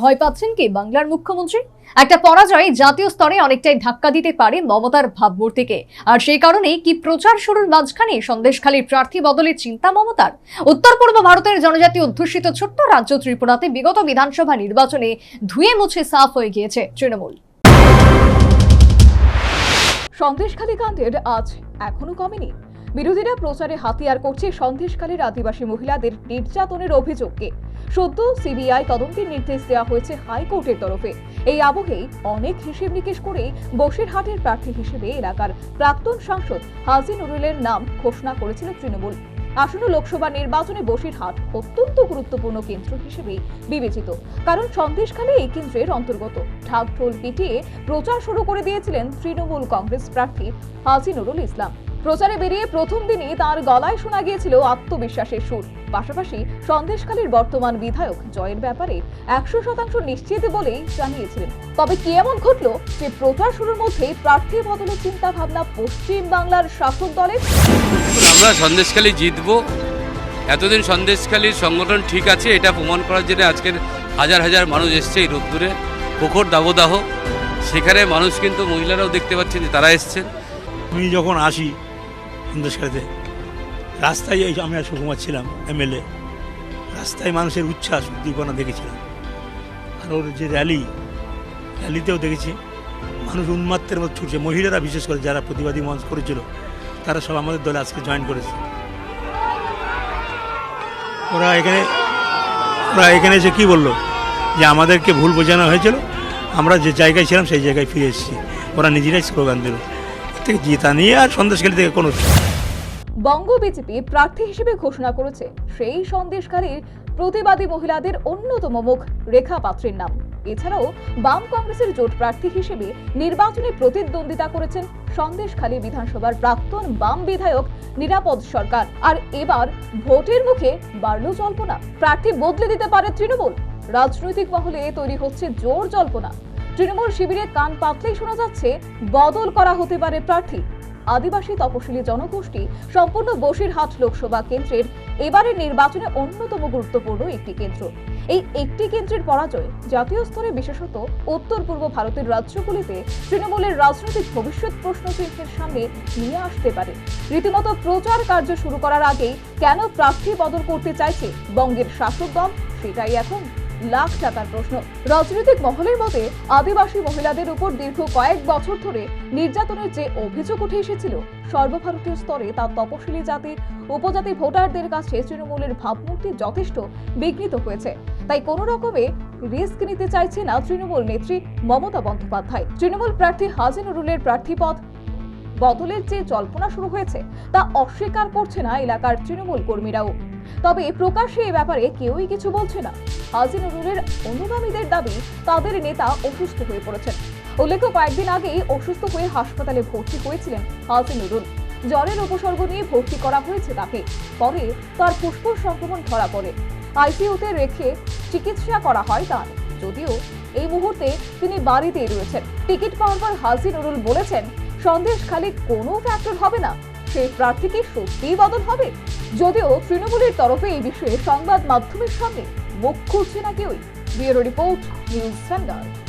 ভয় পাচ্ছেন কি বাংলার মুখ্যমন্ত্রী? একটা পরাজয় জাতীয় স্তরে অনেকটাই ধাক্কা দিতে পারে মমতার ভাবমূর্তিকে। আর সেই কারণেই কি প্রচার শুরুর মাঝখানে সন্দেশখালীর প্রার্থী বদলের চিন্তা মমতার? উত্তর পূর্ব ভারতের জনজাতি অধ্যুষিত ছোট্ট রাজ্য ত্রিপুরাতে বিগত বিধানসভা নির্বাচনে ধুয়ে মুছে সাফ হয়ে গিয়েছে তৃণমূল। সন্দেশখালী কাণ্ডের আজ এখনও কমেনি। বিরোধীরা প্রচারে হাতিয়ার করছে সন্দেশখালীর আদিবাসী মহিলাদের নির্যাতনের অভিযোগকে। সদ্য সিবিআই তদন্তের নির্দেশ দেওয়া হয়েছে হাইকোর্টের তরফে। এই আবহেই অনেক হিসেব নিকেশ করে বসিরহাটের প্রার্থী হিসেবে এলাকার প্রাক্তন সাংসদ হাজি নুরুলের নাম ঘোষণা করেছিল তৃণমূল। আসন্ন লোকসভা নির্বাচনে বসিরহাট অত্যন্ত গুরুত্বপূর্ণ কেন্দ্র হিসেবে বিবেচিত। কারণ সন্দেশখালী এই কেন্দ্রের অন্তর্গত। ঢাকঢোল পিটিয়ে প্রচার শুরু করে দিয়েছিলেন তৃণমূল কংগ্রেস প্রার্থী হাজি নুরুল ইসলাম। প্রচারে বেরিয়ে প্রথম দিনই তার গলায় শোনা গিয়েছিল আত্মবিশ্বাসের সুর। পাশাপাশি সন্দেশখালীর বর্তমান বিধায়ক জয়ের ব্যাপারে একশো শতাংশ নিশ্চিত বলেই জানিয়েছিলেন। তবে কি এমন ঘটলো? যে প্রচার শুরুর মধ্যেই প্রার্থী বদলের চিন্তা ভাবনা পশ্চিম বাংলার শাসক দলের? আমরা সন্দেশখালী জিতবো। এতদিন সন্দেশখালীর সংগঠন ঠিক আছে এটা প্রমাণ করার জন্য আজকের হাজার হাজার মানুষ এসছে এই রোদ্দুরে। প্রখর দাবদাহ সেখানে মানুষ কিন্তু মহিলারাও দেখতে পাচ্ছেন যে তারা এসছেন। আমি যখন আসি সন্দেশকারীতে রাস্তায় এই আমি আর সুকুমার ছিলাম, এমএলএ। রাস্তায় মানুষের উচ্ছ্বাস, উদ্দীপনা দেখেছিলাম। আর ওর যে র্যালি, র্যালিতেও দেখেছি, মানুষ উন্মাত্তের মধ্যে ছুটছে। মহিলারা বিশেষ করে যারা প্রতিবাদী মঞ্চ করেছিল, তারা সব আমাদের দলে আজকে জয়েন করেছে। ওরা এখানে ওরা এখানে এসে কী বলল? যে আমাদেরকে ভুল বোঝানো হয়েছিল, আমরা যে জায়গায় ছিলাম সেই জায়গায় ফিরে এসেছি। ওরা নিজেরাই স্লোগান দিল। থেকে জিতা নিয়ে আর সন্দেশখালী থেকে কোনো বঙ্গ বিজেপি প্রার্থী হিসেবে ঘোষণা করেছে, সেই সন্দেশকারীর প্রতিবাদী মহিলাদের অন্যতম মুখ রেখা পাত্রের নাম। এছাড়াও বাম কংগ্রেসের জোট প্রার্থী হিসেবে নির্বাচনে প্রতিদ্বন্দ্বিতা করেছেন সন্দেশখালী বিধানসভার প্রাক্তন বাম বিধায়ক নিরাপদ সরকার। আর এবার ভোটের মুখে বাড়ল জল্পনা। প্রার্থী বদলে দিতে পারে তৃণমূল। রাজনৈতিক মহলে তৈরি হচ্ছে জোর জল্পনা। তৃণমূল শিবিরে কান পাতলেই শোনা যাচ্ছে, বদল করা হতে পারে প্রার্থী। আদিবাসী তপশিলি জনগোষ্ঠী সম্পূর্ণ বসিরহাট লোকসভা কেন্দ্রের এবারের নির্বাচনে অন্যতম গুরুত্বপূর্ণ একটি কেন্দ্র। এই একটি কেন্দ্রের পরাজয় জাতীয় স্তরে বিশেষত উত্তর পূর্ব ভারতের রাজ্যগুলিতে তৃণমূলের রাজনৈতিক ভবিষ্যৎ প্রশ্ন চিহ্নের সামনে নিয়ে আসতে পারে। রীতিমতো প্রচার কার্য শুরু করার আগেই কেন প্রার্থী বদল করতে চাইছে বঙ্গের শাসক দল? সেটাই এখন লাখ টাকার প্রশ্ন। রাজনৈতিক মহলের মতে, আদিবাসী মহিলাদের উপর দীর্ঘ কয়েক বছর ধরে নির্যাতনের যে অভিযোগ উঠে এসেছিল, সর্বভারতীয় স্তরে তা তপশিলি জাতি, উপজাতি ভোটারদের কাছে তৃণমূলের ভাবমূর্তি যথেষ্ট বিঘ্নিত হয়েছে। তাই কোনো রকমে রিস্ক নিতে চাইছে না তৃণমূল নেত্রী মমতা বন্দ্যোপাধ্যায়। তৃণমূল প্রার্থী হাজি নুরুলের প্রার্থীপদ বদলের যে জল্পনা শুরু হয়েছে, তা অস্বীকার করছে না এলাকার তৃণমূল কর্মীরাও। তবে প্রকাশ্যে এ ব্যাপারে কেউই কিছু বলছে না। হাজি নুরুলের অনুগামীদের দাবি, তাদের নেতা অসুস্থ হয়ে পড়েছেন। উল্লেখ্য, কয়েকদিন আগেই অসুস্থ হয়ে হাসপাতালে ভর্তি হয়েছিলেন হাজি নুরুল জ্বরের উপসর্গ নিয়ে ভর্তি করা হয়েছে তাকে। পরে তার ফুসফুস সংক্রমণ ধরা পড়ে। আইসিইউতে রেখে চিকিৎসা করা হয় তার। যদিও এই মুহূর্তে তিনি বাড়িতেই রয়েছেন। টিকিট পাওয়ার পর হাজি নুরুল বলেছেন সন্দেশ খালি কোনো ফ্যাক্টর হবে না। সেই প্রার্থী কি সত্যিই বদল হবে? যদিও তৃণমূলের তরফে এই বিষয়ে সংবাদ মাধ্যমের সামনে মুখ খুলছে না কেউই। Bureau report news standard